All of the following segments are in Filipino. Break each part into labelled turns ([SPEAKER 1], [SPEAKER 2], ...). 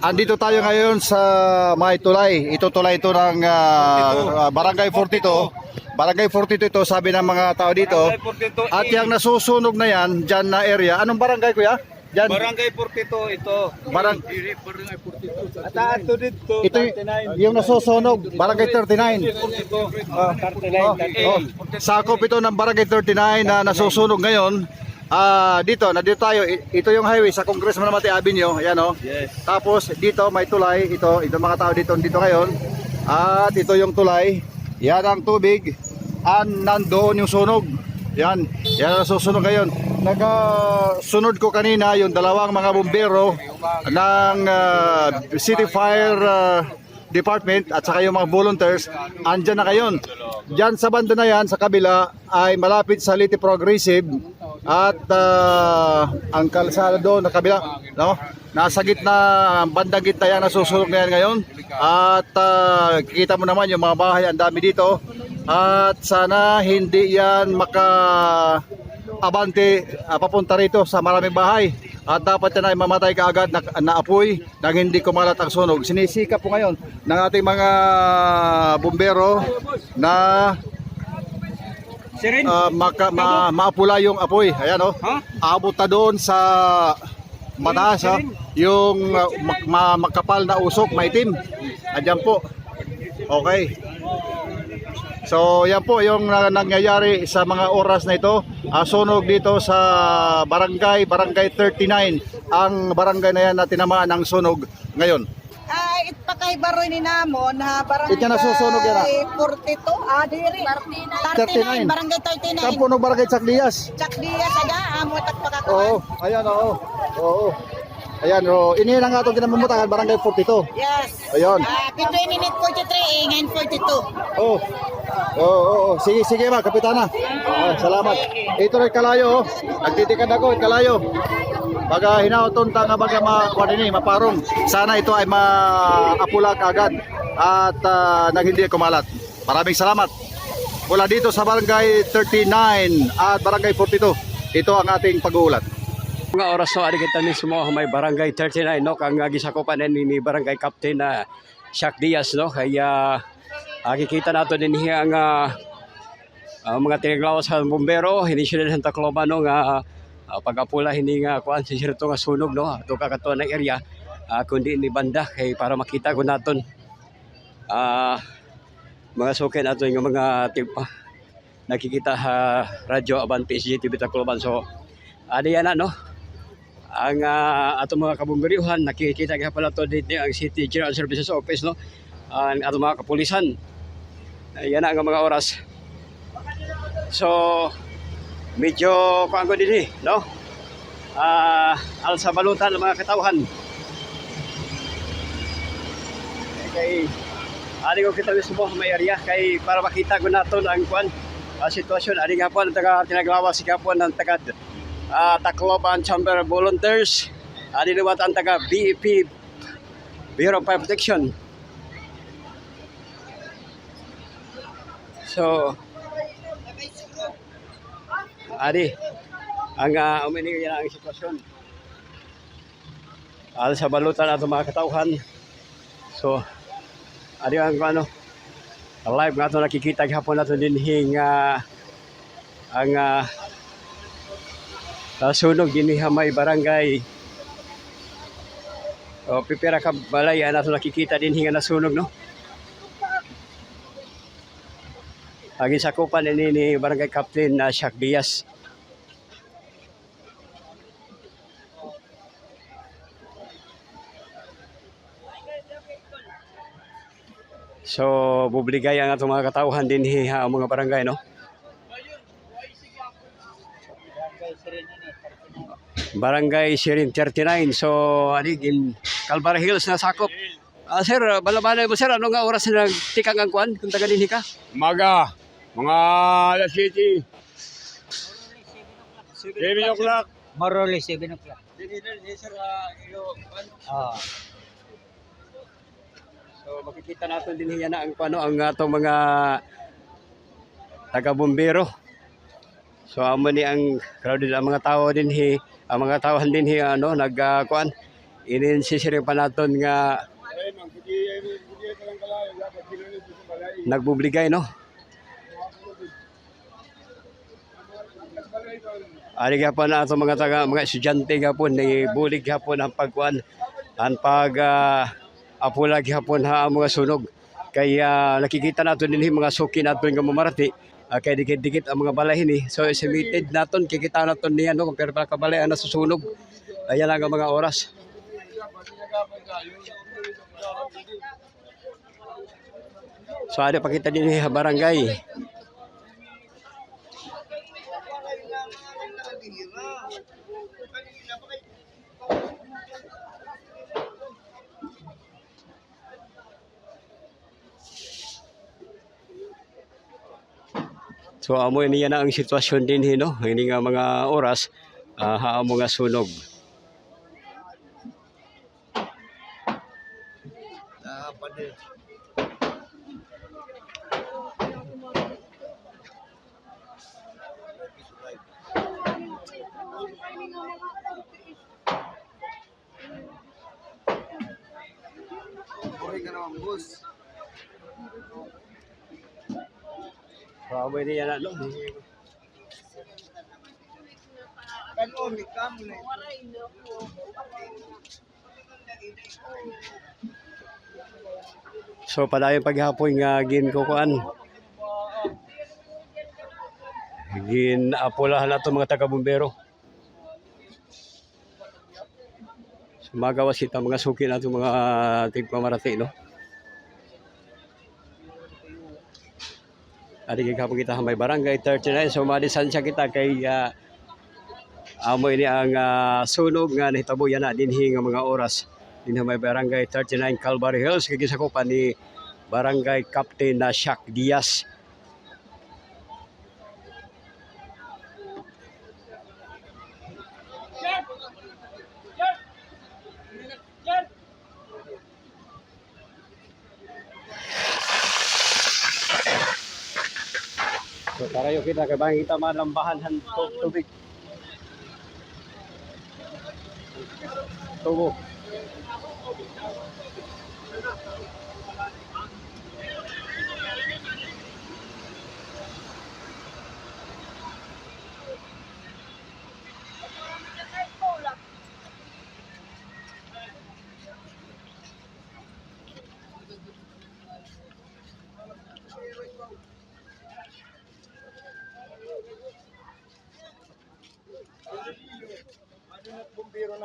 [SPEAKER 1] andito tayo ngayon sa may tulay. Ito tulay ito ng ah, Barangay 42. Barangay 42 ito, sabi ng mga tao dito. At yung nasusunog na yan, dyan na area. Anong barangay kuya? Dyan.
[SPEAKER 2] Barangay 42 ito.
[SPEAKER 1] Barang,
[SPEAKER 2] At ato dito,
[SPEAKER 1] ito yung nasusunog, Barangay 39.
[SPEAKER 2] Oh, 39,
[SPEAKER 1] Oh, sakop ito ng Barangay 39 na nasusunog ngayon. Ah, dito, nandito tayo. I- Ito yung highway sa Congressman Mati Avenue. Ayan oh.
[SPEAKER 2] Yes.
[SPEAKER 1] Tapos dito may tulay, ito, ito mga tao dito dito ngayon. At ito yung tulay. Yan ang tubig. An nandoon yung sunog. Yan, yan ang susunog ngayon. Nagasunod ko kanina yung dalawang mga bumbero ng ah, City Fire ah, Department at saka yung mga volunteers, andyan na ngayon. Diyan sa banda na yan, sa kabila, ay malapit sa Liti Progressive at ah, ang kalsada doon na kabila, no? Nasa gitna, bandang gitna yan, nasusunog na yan ngayon. At ah, kikita mo naman yung mga bahay, ang dami dito. At sana hindi yan maka abante ah, papunta rito sa maraming bahay at dapat yan ay mamatay kaagad na, na apoy nang hindi kumalat ang sunog. Sinisika po ngayon ng ating mga bumbero na
[SPEAKER 2] Sirin?
[SPEAKER 1] ah, maka, ma, maapula yung apoy. Ayan oh.
[SPEAKER 2] Ha?
[SPEAKER 1] Abot na doon sa mataas ha. Yung ah, mak- ma- makapal na usok, maitim. Andiyan po. Okay. So yan po yung na- nangyayari sa mga oras na ito. Ah, sunog dito sa barangay, barangay 39. Ang barangay na yan na tinamaan ng sunog ngayon.
[SPEAKER 3] Ah, it pa kay Baroy ni Namon ha, barangay
[SPEAKER 1] Ito na susunog yan, ah.
[SPEAKER 3] 42, ah, diri.
[SPEAKER 1] 39.
[SPEAKER 3] 39. barangay 39.
[SPEAKER 1] Kampo ng barangay Chaklias.
[SPEAKER 3] Chak diya sada, amo tak pakakuan.
[SPEAKER 1] Oo, ayan oo. Oo. Ayan, oh, ini lang atong kinamumutangan barangay 42.
[SPEAKER 3] Yes.
[SPEAKER 1] Ayun.
[SPEAKER 3] Ah, 20 minute 43, ngayon 42.
[SPEAKER 1] Oh. Oo, oh, oh, Sige, sige ma, kapitana. Ah, salamat. Ito rin kalayo, oh. Nagtitikad ako, kalayo. Baga hinauton ta nga baga ma kuan ini maparong. Sana ito ay maapula agad at uh, nang hindi kumalat. Maraming salamat. Mula dito sa barangay 39 at barangay 42. Ito ang ating pag-uulat.
[SPEAKER 4] Mga oras no, ari kita mismo may barangay 39 no kang uh, gisakupan ni, ni barangay captain na Shaq Diaz no kaya uh, kikita nato din ang uh, uh, mga tinaglawas sa bombero hindi sila ng Tacloban no nga uh, pagapula hindi nga kuan si sirto nga sunog no ato kakato ng area uh, kundi ni banda kay para makita ko naton ah mga sukin ato yung mga tipa nakikita ha radyo Abante SGTV Tacloban so ano yan na, no? Ang uh, atong mga kabumberihan, nakikita kaya pala to dito ang City General Services Office, no? Ang atong mga kapulisan. Ayan na ang mga oras. So, medyo kuhaan ko din eh, no? Ah, alsa balutan ng mga katawhan. Kay, ani ko kita mismo sa may area kay para makita ko nato ang kuan ang sitwasyon. Ani nga po ang taga tinaglawas si kapon ng taga uh, Tacloban Chamber Volunteers. Uh, dinuwat ang taga BEP Bureau of Fire Protection. So, Adi, ang uh, uminig yan ang sitwasyon. Al sa balutan at mga katauhan. So, adi ang ano, live nga ito nakikita gihapon nato din hing ah, ang ah, uh, sunog din may barangay o pipira ka balay na ito nakikita din hinga na sunog no ang isakupan ni, ni barangay captain na Shaq Diaz So, bubligay ang atong mga katauhan din hiha ang mga barangay, no? Barangay Sirin 39. So, ani in Calvary Hills na sakop. Ah, sir, balabalay mo sir, ano nga oras na tikang ang kwan kung taga din ka?
[SPEAKER 2] Maga, mga alas 7. 7 o'clock.
[SPEAKER 5] Morally 7 o'clock. Ah,
[SPEAKER 4] So, makikita natin din hiya na ang kwan, no, ang atong mga taga-bombero. So, amo ni ang crowded ang mga tao din hi, ang mga tao din hi ano nagkuan ininsisirin pa naton nga nagbubligay no Ari gapon na ato mga taga mga estudyante gapon ni bulig gapon ang pagkuan ang pag uh, apulag gapon ha ang mga sunog kaya nakikita nato dinhi mga suki naton nga mamarati uh, kay dikit-dikit ang mga balahin eh. So estimated naton kikita naton niya no pero pa kabalay ang nasusunog. Ayan lang ang mga oras. So ada pa kita din sa barangay. So amo niya na ang sitwasyon din hino, hindi nga mga oras uh, haamo nga sunog. So amo niya na no. So padayon paghapon nga gin ko kuan. Gin apolahan nato mga taga bumbero. So, magawas kita mga suki nato mga tigpamarati no. Adi kay kapag kita may barangay 39 so madisansya kita kay ah, amo ini ang ah, sunog nga nahitabo yan na dinhi nga mga oras. Din may barangay 39 Calvary Hills. Kay gisakupan ni barangay Captain na Shak Diaz. So tarayo kita kay bang kita malambahan han tu- tubig. Tubo.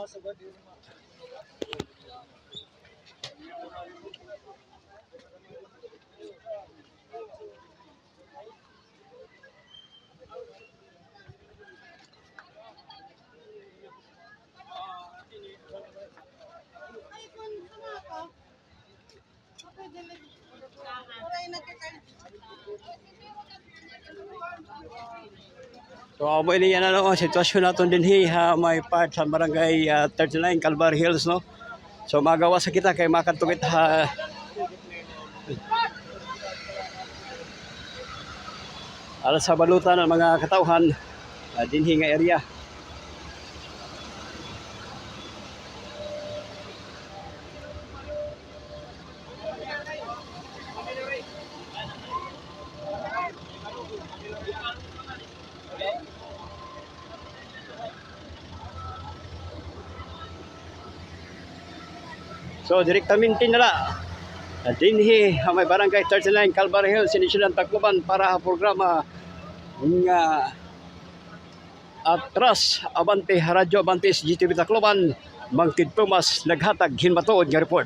[SPEAKER 4] Nossa, vai Deus, mano. So amo ini yan ano ang sitwasyon naton din ha may part sa barangay ah, 39 Calvary Hills no. So magawa sa kita kay makatugit ha alas sa balutan ng mga katauhan uh, dinhi nga area. So direktamente nila dinhi ang may barangay 39 Calvary Hills sinisilan Tacloban para sa programa nga atras Abante Radyo Abante GTV Tacloban Mangkid Pumas naghatag hinmatuod nga report.